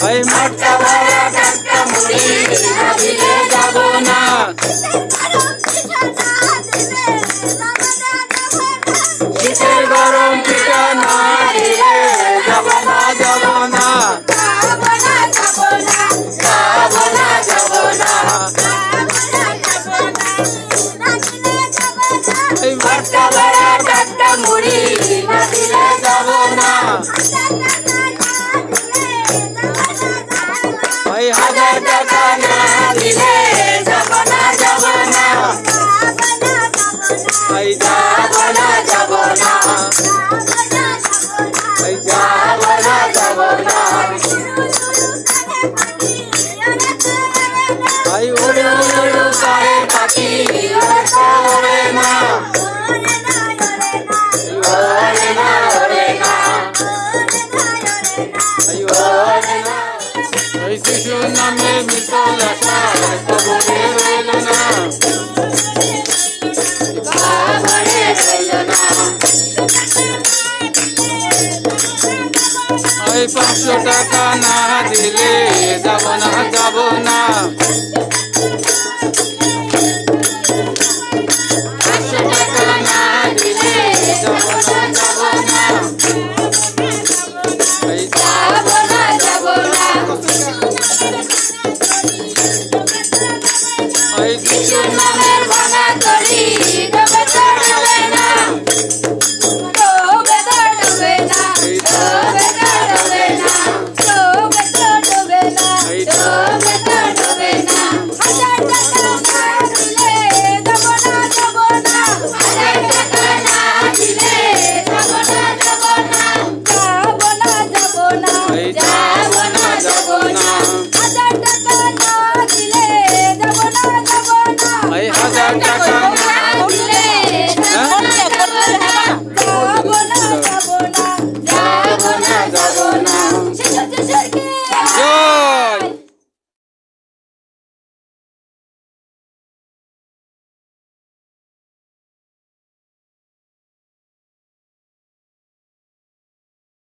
Hey, Marta, হাজার টাকা না দিলে তাই যাব না যাব না তাই যাব না যাব না তাই উড়ে উড়ে করে পাখি। ওরে না ওরে না ওরে না তাই ওরে না তাই শিশু নামে মিতল আশা কবরে রইল না পাঁচশো টাকা না দিলে যাব না যাব না Thank you. Santa Claus.